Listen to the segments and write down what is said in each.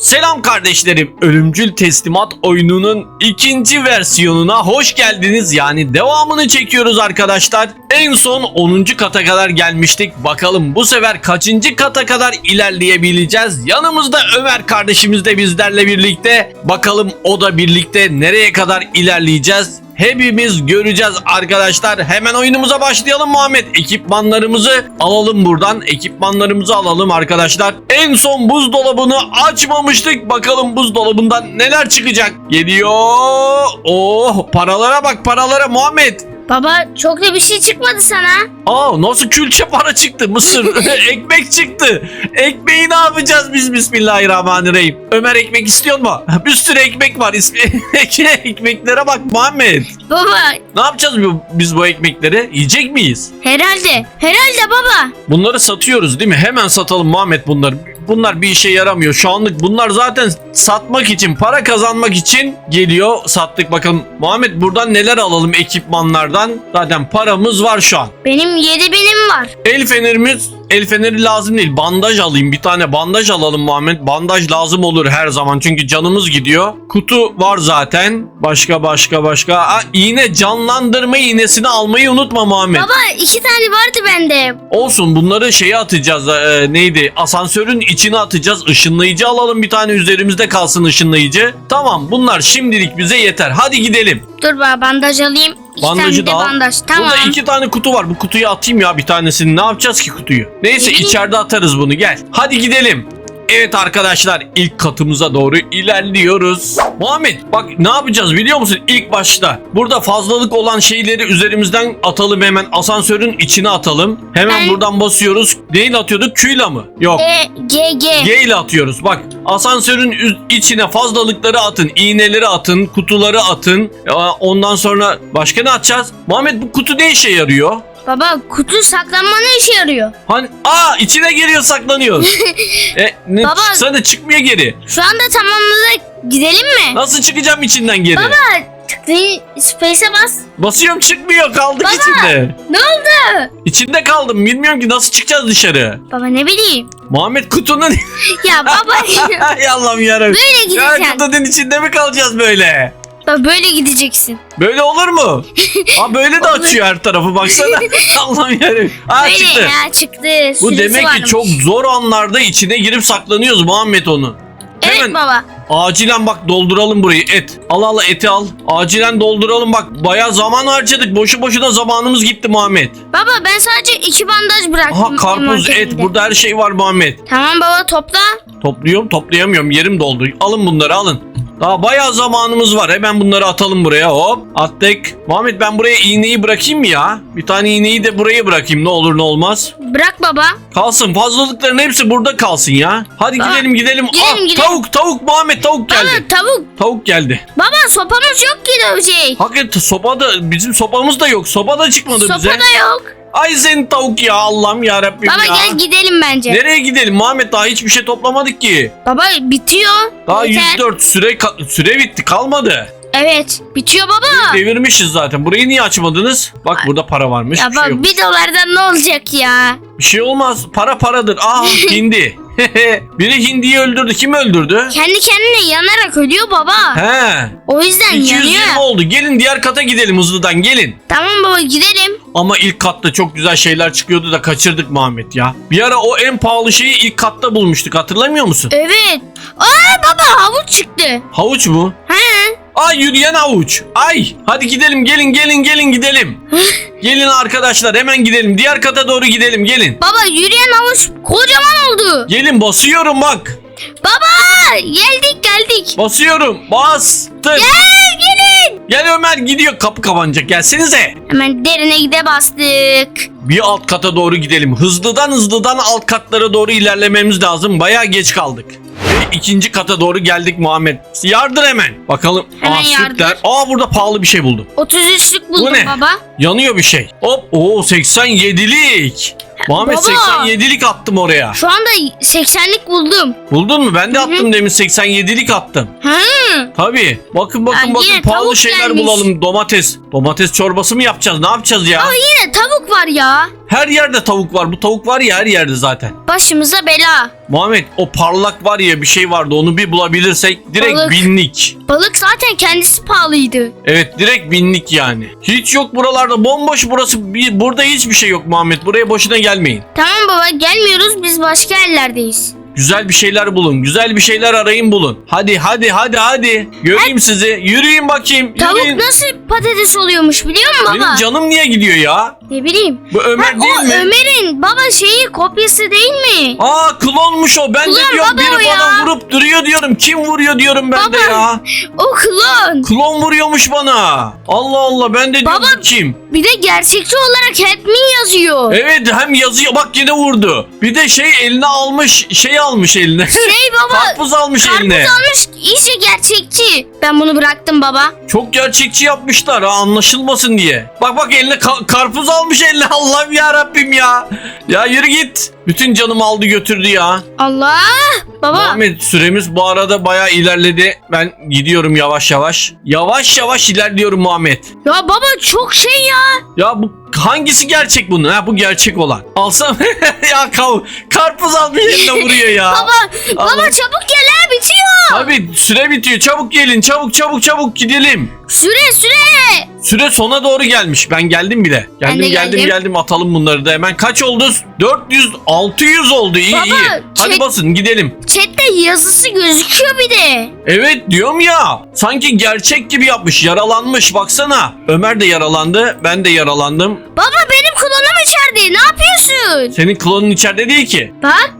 Selam kardeşlerim. Ölümcül Teslimat oyununun ikinci versiyonuna hoş geldiniz. Yani devamını çekiyoruz arkadaşlar. En son 10. kata kadar gelmiştik. Bakalım bu sefer kaçıncı kata kadar ilerleyebileceğiz? Yanımızda Ömer kardeşimiz de bizlerle birlikte. Bakalım o da birlikte nereye kadar ilerleyeceğiz? Hepimiz göreceğiz arkadaşlar. Hemen oyunumuza başlayalım Muhammed. Ekipmanlarımızı alalım buradan. Ekipmanlarımızı alalım arkadaşlar. En son buzdolabını açmamıştık. Bakalım buzdolabından neler çıkacak. Geliyor. Oh paralara bak paralara Muhammed. Baba çok da bir şey çıkmadı sana. Aa nasıl külçe para çıktı? Mısır ekmek çıktı. Ekmeği ne yapacağız biz bismillahirrahmanirrahim? Ömer ekmek istiyor mu? Bir sürü ekmek var. İsmi- ekmeklere bak Muhammed Baba. Ne yapacağız bu- biz bu ekmekleri? Yiyecek miyiz? Herhalde. Herhalde baba. bunları satıyoruz değil mi? Hemen satalım Muhammed bunları. Bunlar bir işe yaramıyor. Şu anlık bunlar zaten satmak için para kazanmak için geliyor sattık. Bakalım Muhammed buradan neler alalım ekipmanlardan? Zaten paramız var şu an. Benim yedi benim var. El fenerimiz el feneri lazım değil. Bandaj alayım. Bir tane bandaj alalım Muhammed. Bandaj lazım olur her zaman. Çünkü canımız gidiyor. Kutu var zaten. Başka başka başka. Aa, iğne canlandırma iğnesini almayı unutma Muhammed. Baba iki tane vardı bende. Olsun bunları şeye atacağız. Ee, neydi? Asansörün içine atacağız. Işınlayıcı alalım bir tane üzerimizde kalsın ışınlayıcı. Tamam bunlar şimdilik bize yeter. Hadi gidelim. Dur baba bandaj alayım. İki Bandajı tane da de al. bandaj. Tamam. Burada iki tane kutu var. Bu kutuyu atayım ya bir tanesini. Ne yapacağız ki kutuyu? Neyse Ne bileyim. içeride atarız bunu. Gel. Hadi gidelim. Evet arkadaşlar ilk katımıza doğru ilerliyoruz. Muhammed bak ne yapacağız biliyor musun? İlk başta burada fazlalık olan şeyleri üzerimizden atalım hemen asansörün içine atalım. Hemen Ben- buradan basıyoruz. Neyle atıyorduk? Q'yla mı? Yok. E, G, G. G ile atıyoruz. Bak asansörün üz- içine fazlalıkları atın, iğneleri atın, kutuları atın. Ya, Ondan sonra başka ne atacağız? Muhammed bu kutu ne işe yarıyor? Baba kutu saklanma ne işe yarıyor? Hani aa içine giriyor saklanıyor. e, ne, Baba- çıksana çıkmıyor geri. Şu anda tamamladık. Gidelim mi? Nasıl çıkacağım içinden geri? Baba tıklayın space'e bas. Basıyorum çıkmıyor kaldık Baba! içinde. Ne oldu? İçinde kaldım bilmiyorum ki nasıl çıkacağız dışarı. Baba ne bileyim. Muhammed kutunun... Ya baba Ay Allah'ım yarabbim. böyle Ya gideceksin. kutunun içinde mi kalacağız böyle? Baba böyle gideceksin. Böyle olur mu? Aa böyle de açıyor her tarafı baksana. Allah'ım yarabbim. Aa böyle çıktı. ya çıktı. Bu Süresi demek ki varmış. çok zor anlarda içine girip saklanıyoruz Muhammed onu. Evet Hemen baba. acilen bak dolduralım burayı et. Al al eti al. Acilen dolduralım bak bayağı zaman harcadık. Boşu boşuna zamanımız gitti Muhammed. Baba ben sadece iki bandaj bıraktım. Aha karpuz et envanterimde. burada her şey var Muhammed. Tamam baba topla. Topluyorum toplayamıyorum yerim doldu. Alın bunları alın. Daha bayağı zamanımız var. Hemen bunları atalım buraya. Hop attık. Muhammed ben buraya iğneyi bırakayım mı ya? Bir tane iğneyi de buraya bırakayım ne olur ne olmaz. Bırak baba. Kalsın fazlalıkların hepsi burada kalsın ya. Hadi Baba, gidelim gidelim. gidelim, ah, gidelim. Tavuk tavuk Muhammed tavuk geldi. Baba tavuk. Tavuk geldi. Baba sopamız yok ki dövecek. Hakikaten sopa da bizim sopamız da yok. Sopa da çıkmadı Sopa bize. da yok. Ay senin tavuk ya Allah'ım ya Rabbim Baba ya. gel gidelim bence. Nereye gidelim Muhammed daha hiçbir şey toplamadık ki. Baba bitiyor. Daha Yeter. 104 süre ka- süre bitti kalmadı. Evet bitiyor baba. Devirmişiz zaten. Burayı niye açmadınız? Bak burada para varmış. Ya bir şey baba yok. bir dolardan ne olacak ya? Bir şey olmaz. Para paradır. Aa hindi. Biri hindiyi öldürdü. Kim öldürdü? Kendi kendine yanarak ölüyor baba. He. O yüzden 220 yanıyor. oldu. Gelin diğer kata gidelim hızlıdan gelin. Tamam baba gidelim. Ama ilk katta çok güzel şeyler çıkıyordu da kaçırdık Muhammed ya. Bir ara o en pahalı şeyi ilk katta bulmuştuk hatırlamıyor musun? Evet. Aa baba havuç çıktı. Havuç mu? He. Ay yürüyen havuç. Ay hadi gidelim gelin gelin gelin gidelim. gelin arkadaşlar hemen gidelim. Diğer kata doğru gidelim gelin. Baba yürüyen havuç kocaman oldu. Gelin basıyorum bak. Baba geldik geldik. Basıyorum. Bastım. Gel gelin. Gel Ömer gidiyor. Kapı kapanacak. Gelsenize. Hemen derine gide bastık. Bir alt kata doğru gidelim. Hızlıdan hızlıdan alt katlara doğru ilerlememiz lazım. Bayağı geç kaldık. İkinci kata doğru geldik Muhammed. Yardır hemen. Bakalım. Hemen Aa, yardır. sütler. Aa burada pahalı bir şey buldum. 33'lük buldum ne? baba. Yanıyor bir şey. Hop. Oo 87'lik. Muhammed Baba. 87'lik attım oraya. Şu anda 80'lik buldum. Buldun mu? Ben de attım demin 87'lik attım. Hı. Tabii. Bakın bakın Aa, bakın yine pahalı tavuk şeyler gelmiş. bulalım. Domates. Domates çorbası mı yapacağız? Ne yapacağız ya? Aa yine tavuk var ya. Her yerde tavuk var. Bu tavuk var ya her yerde zaten. Başımıza bela. Muhammed o parlak var ya bir şey vardı onu bir bulabilirsek direkt Balık. binlik. Balık zaten kendisi pahalıydı. Evet direkt binlik yani. Hiç yok buralarda bomboş burası. Bir, burada hiçbir şey yok Muhammed. Buraya boşuna gelmeyin. Tamam baba gelmiyoruz biz başka yerlerdeyiz. Güzel bir şeyler bulun. Güzel bir şeyler arayın bulun. Hadi hadi hadi hadi. Göreyim sizi. Yürüyün bakayım. Tavuk Yürüyün. nasıl patates oluyormuş biliyor musun Benim baba? canım niye gidiyor ya? Ne bileyim. Bu Ömer Ha, değil o mi? Ömer'in baba şeyi kopyası değil mi? Aa klonmuş o. Ben de Klon diyorum baba o biri ya. bana vurup duruyor diyorum. Kim vuruyor diyorum ben de Baba. ya. O klon. Klon vuruyormuş bana. Allah Allah ben de diyorum Baba. kim? Bir de gerçekçi olarak help me yazıyor. Evet hem yazıyor bak yine vurdu. Bir de şey eline almış şey almış eline. Şey baba Karpuz almış eline. karpuz almış iyice gerçekçi. Ben bunu bıraktım baba. Çok gerçekçi yapmışlar ha anlaşılmasın diye. Bak bak eline ka- karpuz almış eline Allah'ım ya Rabbim ya. Ya yürü git. Bütün canımı aldı götürdü ya. Allah. Baba Muhammed süremiz bu arada bayağı ilerledi. Ben gidiyorum yavaş yavaş. Yavaş yavaş ilerliyorum Muhammed. ya baba çok şey ya. Ya bu hangisi gerçek bunun? Ha bu gerçek olan. Alsam ya kav karpuz almış eline vuruyor ya. Baba baba çabuk gel ha bitiyor. Abi süre bitiyor. Çabuk gelin. Çabuk çabuk çabuk gidelim. Süre süre. Süre sona doğru gelmiş. Ben geldim bile. Ben Geldim de geldim geldim. geldim. Atalım bunları da hemen. Kaç oldu? 400 600 oldu. İyi Baba, iyi. Hadi çek- basın gidelim. Chatte yazısı gözüküyor bir de. Evet diyorum ya. Sanki gerçek gibi yapmış. Yaralanmış baksana. Ömer de yaralandı. Ben de yaralandım. Baba benim klonum içeride. Ne yapıyorsun? Senin klonun içeride değil ki. Bak.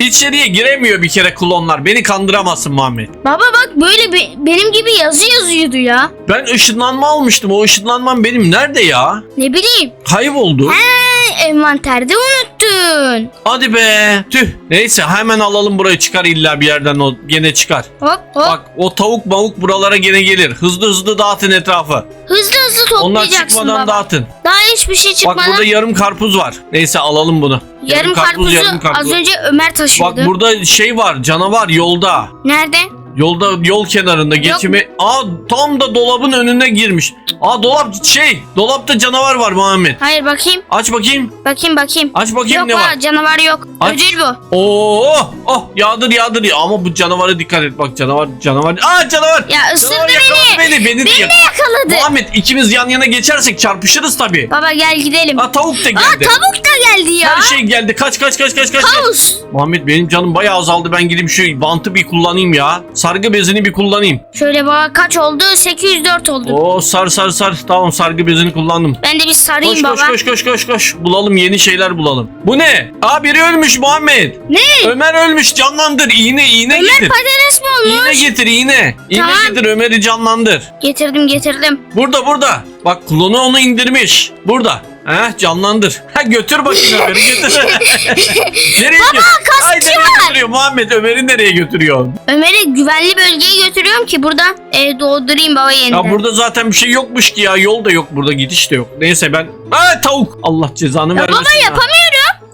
İçeriye giremiyor bir kere klonlar. Beni kandıramazsın Muhammed. Baba bak böyle be- benim gibi yazı yazıyordu ya. Ben ışınlanma almıştım. O ışınlanmam benim nerede ya? Ne bileyim. Kayboldu. He, envanterde unuttun. Hadi be. Tüh. Neyse hemen alalım burayı çıkar illa bir yerden o gene çıkar. Hop hop. Bak o tavuk mavuk buralara gene gelir. Hızlı hızlı dağıtın etrafı. Hızlı hızlı Onlar toplayacaksın çıkmadan baba. dağıtın. Daha hiçbir şey Bak çıkmadan. burada yarım karpuz var. Neyse alalım bunu. yarım, karpuzu az önce Ömer taşıyordu. Bak burada şey var canavar yolda. Nerede? Yolda yol kenarında geçimi. Aa tam da dolabın önüne girmiş. Aa dolap şey dolapta canavar var Muhammed. Hayır bakayım. Aç bakayım. Bakayım bakayım. Aç bakayım yok ne var. var. canavar yok. Aç. Ödül bu. Oo oh yağdır yağdır ya ama bu canavara dikkat et bak canavar canavar. Aa canavar. Ya ısırdı Canavar beni. beni. Beni, Beni de yakaladı. Muhammed ikimiz yan yana geçersek çarpışırız tabii. Baba gel gidelim. Ha tavuk da Aa geldi. tavuk da geldi ya. Her şey geldi. Kaç kaç kaç kaç kaç. Kaos. Muhammed benim canım bayağı azaldı. Ben gidip şu bantı bir kullanayım ya. Sargı bezini bir kullanayım. Şöyle baba kaç oldu? 804 oldu. Oo sar sar sar. Tamam sargı bezini kullandım. Ben de bir sarayım Koş baba. koş koş koş koş koş. Bulalım yeni şeyler bulalım. Bu ne? Aa biri ölmüş Muhammed. Ne? Ömer ölmüş canlandır. İğne iğne Ömer getir. patates mi olmuş? İğne getir iğne. İğne Tamam. getir Ömer'i canlandır. Getirdim getirdim. Burada burada. Bak klonu onu indirmiş. Burada. Heh canlandır. Ha götür bakayım Ömer'i götür. nereye Baba kaskı Ay nereye var. götürüyor Muhammed Ömer'i nereye götürüyor? Ömer'i güvenli bölgeye götürüyorum ki buradan e, doğdurayım baba yeniden. Ya burada zaten bir şey yokmuş ki ya. Yol da yok burada gidiş de yok. Neyse ben... Aa tavuk. Allah cezanı Ya vermesin baba ya. yapamıyorum.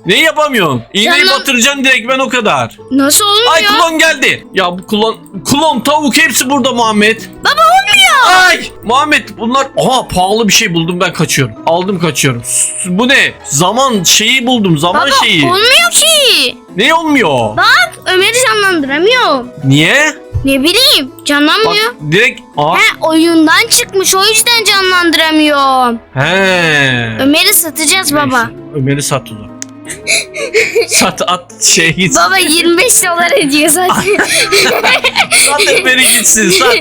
Neyi yapamıyorsun? İğneyi Canım- batıracaksın direkt ben o kadar. Nasıl olmuyor? Ay klon geldi. Ya bu klon, klon tavuk hepsi burada Muhammed. Baba olmuyor. Ay Muhammed bunlar aha pahalı bir şey buldum ben kaçıyorum. Aldım kaçıyorum. S- Bu ne? Zaman şeyi buldum zaman Baba şeyi. olmuyor ki. Ne olmuyor? Bak Ömer'i canlandıramıyorum. Niye? Ne bileyim Bak canlanmıyor. direkt aa. He oyundan çıkmış o yüzden canlandıramıyorum. He. Ömer'i satacağız baba. Ömer'i sat o zaman. sat at şey gitsin. Baba 25 dolar ediyor zaten. Sat Ömer'i gitsin sat.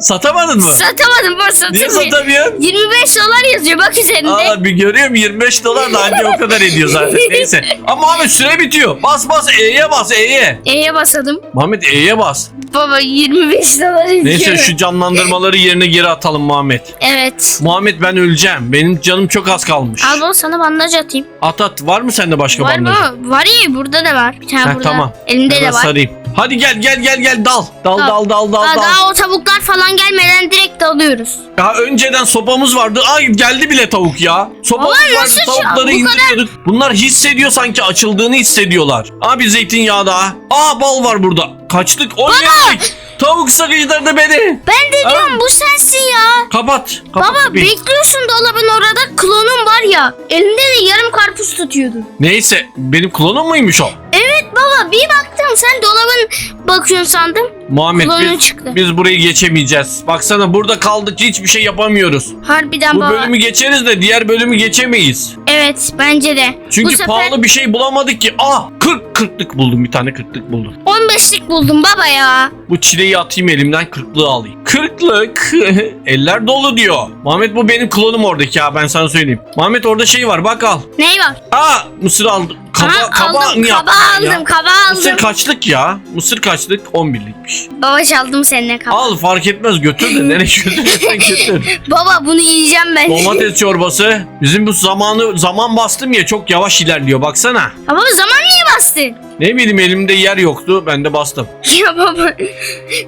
Satamadın mı? Satamadım baba Niye satayım. satamıyorsun? 25 dolar yazıyor bak üzerinde. Aa bir görüyorum 25 dolar da anca o kadar ediyor zaten. Neyse. Ama Muhammed süre bitiyor. Bas bas E'ye bas E'ye. E'ye basadım. Muhammed E'ye bas. Baba 25 dolar ediyor. Neyse şu canlandırmaları yerine geri atalım Muhammed. Evet. Muhammed ben öleceğim. Benim canım çok az kalmış. Al baba sana bandaj atayım. At at var mı sende başka var bandaj? mı? Var ya burada da var. Bir tane Heh, burada. tamam. Elimde Hemen de var. sarayım. Hadi gel gel gel gel dal. Dal Dal. dal dal dal Aa, dal. daha o tavuklar falan gelmeden direkt dalıyoruz. Ya önceden sopamız vardı. Ay geldi bile tavuk ya. Sopamız Baba, vardı nasıl şu- tavukları bu kadar- indiriyorduk. Bunlar hissediyor sanki açıldığını hissediyorlar. Abi zeytinyağı daha. Aa bal var burada. Kaçtık. O yedik. Tavuk sıkıştırdı beni. Ben de diyorum bu sensin ya. Kapat. Kapat Baba kapıyı. bekliyorsun dolabın orada klonun var ya. Elinde de yarım karpuz tutuyordu. Neyse benim klonum muymuş o? Evet Evet baba bir baktım sen dolabın bakıyorsun sandım. Muhammed Klonu biz, çıktı. biz burayı geçemeyeceğiz. Baksana burada kaldık hiçbir şey yapamıyoruz. Harbiden Bu baba. bölümü geçeriz de diğer bölümü geçemeyiz. Evet bence de. Çünkü Bu sefer pahalı bir şey bulamadık ki. Ah 40 40'lık buldum bir tane 40'lık buldum. 15'lik buldum baba ya. Bu çileyi atayım elimden 40'lığı alayım. 40'lık eller dolu diyor. Muhammed bu benim klonum oradaki ha ben sana söyleyeyim. Muhammed orada şey var bak al. Ney var? Aa mısır aldım. Kaba, Ha, kaba aldım, niye kaba ya? aldım, kaba Mısır aldım. kaçlık ya? Mısır kaçlık? 11'likmiş. Baba çaldım seninle kaba. Al fark etmez götür de nereye götürürsen götür. Baba bunu yiyeceğim ben. Domates çorbası. Bizim bu zamanı zaman bastım ya çok yavaş ilerliyor baksana. Baba zaman niye bastın? Ne bileyim elimde yer yoktu ben de bastım. Ya baba.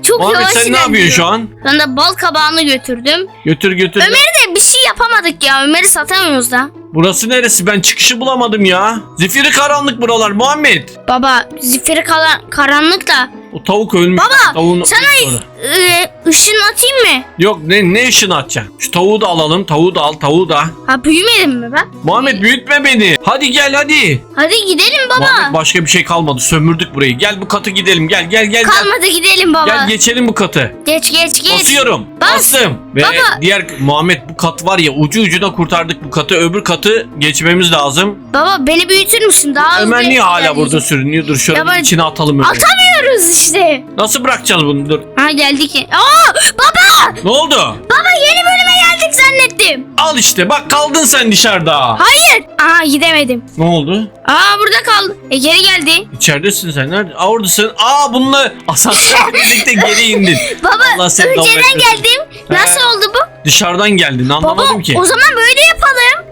Çok Muhammed yavaş sen ne yapıyorsun şu an? Ben de bal kabağını götürdüm. Götür götür. Ömer'i de bir şey yapamadık ya. Ömer'i satamıyoruz da. Burası neresi? Ben çıkışı bulamadım ya. Zifiri karanlık buralar Muhammed. Baba zifiri kala- karanlık da. O tavuk ölmüş. Baba, Tavuğun sana e, ışın atayım mı? Yok ne ne ışını atacaksın? Şu tavuğu da alalım. Tavuğu da al. Tavuğu da. Ha büyümedim mi ben? Muhammed büyütme beni. Hadi gel hadi. Hadi gidelim baba. Muhammed başka bir şey kalmadı. Sömürdük burayı. Gel bu katı gidelim. Gel gel gel. gel. Kalmadı gidelim baba. Gel geçelim bu katı. geç geç geç. Basıyorum. Bas. Bastım. Ve Baba. diğer Muhammed bu kat var ya ucu ucuna kurtardık bu katı. Öbür katı geçmemiz lazım. Baba beni büyütür müsün? Daha hızlı Ömer niye hala burada sürünüyor? Dur şöyle Ya ben- içine atalım Ömer'i. Atamıyoruz işte. Nasıl bırakacağız bunu? Dur. Ha geldik. Aa baba! Ne oldu? Baba yeni bölüme geldik zannettim. Al işte bak kaldın sen dışarıda. Hayır. Aa gidemedim. Ne oldu? Aa burada kaldı. E geri geldi. İçeridesin sen. Nerede? Aa oradasın. Aa bununla asansörle birlikte geri indin. Baba Allah seni önceden kahretmesin. geldim. Nasıl oldu bu? Dışarıdan geldin Baba anlamadım ki. o zaman böyle.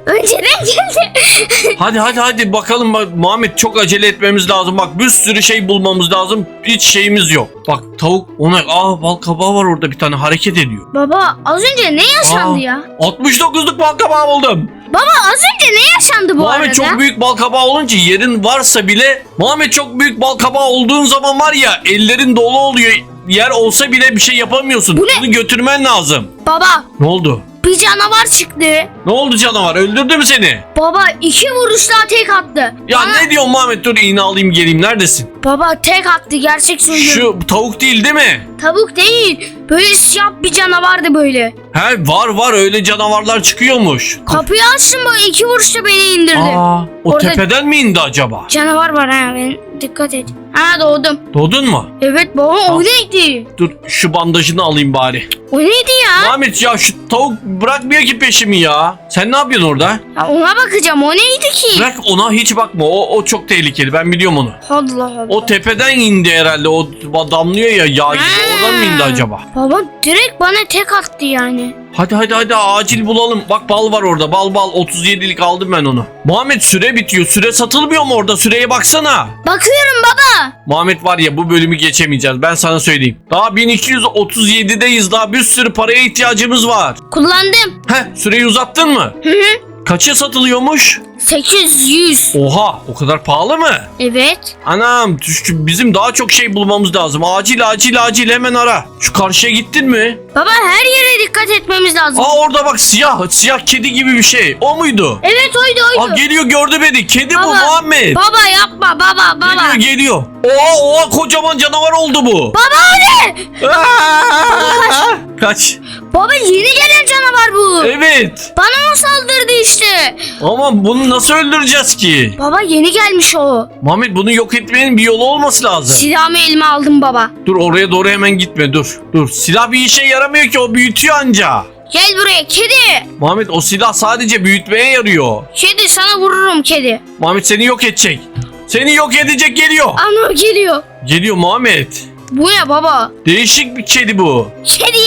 Önceden geldi. Hadi hadi hadi bakalım bak, Muhammed çok acele etmemiz lazım. Bak bir sürü şey bulmamız lazım. Hiç şeyimiz yok. Bak tavuk ona aa bal kabağı var orada bir tane hareket ediyor. Baba az önce ne yaşandı Aa. ya? 69'luk bal kabağı buldum. Baba az önce ne yaşandı bu Muhammed arada? çok büyük bal kabağı olunca yerin varsa bile Muhammed çok büyük bal kabağı olduğun zaman var ya ellerin dolu oluyor. Yer olsa bile bir şey yapamıyorsun. Bu ne? Bunu götürmen lazım. Baba Ne oldu? Bir canavar çıktı. Ne oldu canavar? Öldürdü mü seni? Baba iki vuruşla tek attı. Ya Bana- ne diyorsun Muhammed? Dur iğne alayım geleyim. Neredesin? Baba tek attı gerçek söylüyorum. Şu tavuk değil değil mi? Tavuk değil. Böyle siyah bir canavardı böyle. He var var öyle canavarlar çıkıyormuş. Kapıyı açtım böyle iki vuruşla beni indirdi. Aa, o Orada- tepeden mi indi acaba? Canavar var ha ben dikkat et. Ha doğdum. Doğdun mu? Evet baba o neydi? Dur şu bandajını alayım bari. O neydi ya? Muhammed ya şu tavuk bırakmıyor ki peşimi ya. Sen ne yapıyorsun orada? ya ona bakacağım o neydi ki? Bırak ona hiç bakma. O, o çok tehlikeli. Ben biliyorum onu. Allah Allah. O tepeden indi herhalde. O damlıyor ya yağ gibi. Oradan mı indi acaba? Baba direkt bana tek attı yani. Hadi hadi hadi acil bulalım. Bak bal var orada. Bal bal 37'lik aldım ben onu. Muhammed süre bitiyor. Süre satılmıyor mu orada? Süreye baksana. Bakıyorum baba. Muhammed var ya bu bölümü geçemeyeceğiz. Ben sana söyleyeyim. Daha 1237'deyiz. Daha bir sürü paraya ihtiyacımız var. Kullandım. Heh süreyi uzattın mı? Hı hı. Kaça satılıyormuş? 800. Oha o kadar pahalı mı? Evet. Anam şu- bizim daha çok şey bulmamız lazım. Acil acil acil hemen ara. Şu karşıya gittin mi? Baba her yere dikkat etmemiz lazım. Aa orada bak siyah siyah kedi gibi bir şey. O muydu? Evet oydu Aa oydu. geliyor gördü beni. Kedi bu Baba. Muhammed. baba yapma baba baba. Geliyor geliyor. Oha oha kocaman canavar oldu bu. Baba o ne? Aa! Kaç. Baba yeni gelen canavar bu. Evet. Bana mı saldırdı işte? Ama bunu nasıl öldüreceğiz ki? Baba yeni gelmiş o. Muhammed bunu yok etmenin bir yolu olması lazım. Silahımı elime aldım baba. Dur oraya doğru hemen gitme dur. Dur silah bir işe yaramıyor ki o büyütüyor anca. Gel buraya kedi. Muhammed o silah sadece büyütmeye yarıyor. Kedi sana vururum kedi. Muhammed seni yok edecek. Seni yok edecek geliyor. Ana geliyor. Geliyor Muhammed. Bu ne baba? Değişik bir kedi bu. Kedi.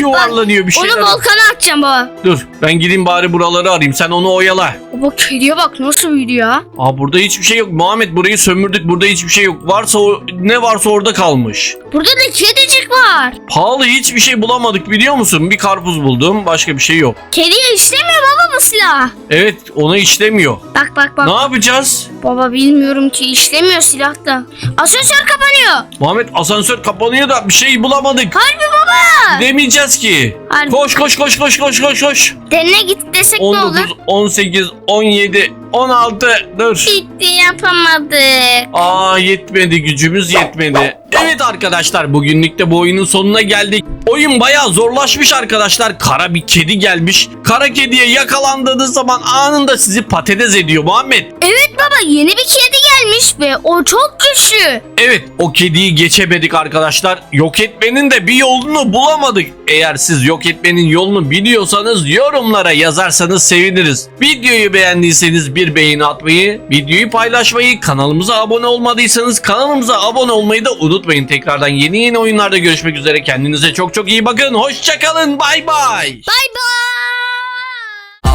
Yuvarlanıyor bir şeyler. Onu volkana atacağım baba. Dur ben gideyim bari buraları arayayım. Sen onu oyala. Baba kediye bak nasıl büyüdü ya. Aa burada hiçbir şey yok. Muhammed burayı sömürdük. Burada hiçbir şey yok. Varsa o, ne varsa orada kalmış. Burada da kedicik var. Pahalı hiçbir şey bulamadık biliyor musun? Bir karpuz buldum. Başka bir şey yok. Kediye işlemiyor baba bu silah. Evet ona işlemiyor. Bak bak bak. Ne yapacağız? Baba bilmiyorum ki işlemiyor silah da. Asansör kapanıyor. Muhammed asansör kapanıyor da bir şey bulamadık. Harbi baba. Demeyeceğim. Yeneceğiz ki? Harbi. Koş koş koş koş koş koş koş. Derine git desek ne 19, olur? 18, 17, 16 dur. Bitti yapamadık. Aa yetmedi gücümüz yetmedi. Evet arkadaşlar bugünlük de bu oyunun sonuna geldik. Oyun bayağı zorlaşmış arkadaşlar. Kara bir kedi gelmiş. Kara kediye yakalandığınız zaman anında sizi patates ediyor Muhammed. Evet baba yeni bir kedi gelmiş ve o çok güçlü. Evet o kediyi geçemedik arkadaşlar. Yok etmenin de bir yolunu bulamadık. Eğer siz yok etmenin yolunu biliyorsanız yorumlara yazarsanız seviniriz. Videoyu beğendiyseniz bir beğeni atmayı, videoyu paylaşmayı, kanalımıza abone olmadıysanız kanalımıza abone olmayı da unutmayın. Tekrardan yeni yeni oyunlarda görüşmek üzere. Kendinize çok çok iyi bakın. Hoşçakalın. Bay bay. Bay bay.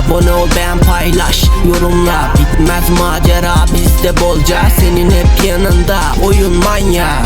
Abone ol beğen paylaş. Yorumla Bitmez macera bizde bolca. Senin hep yanında oyun manya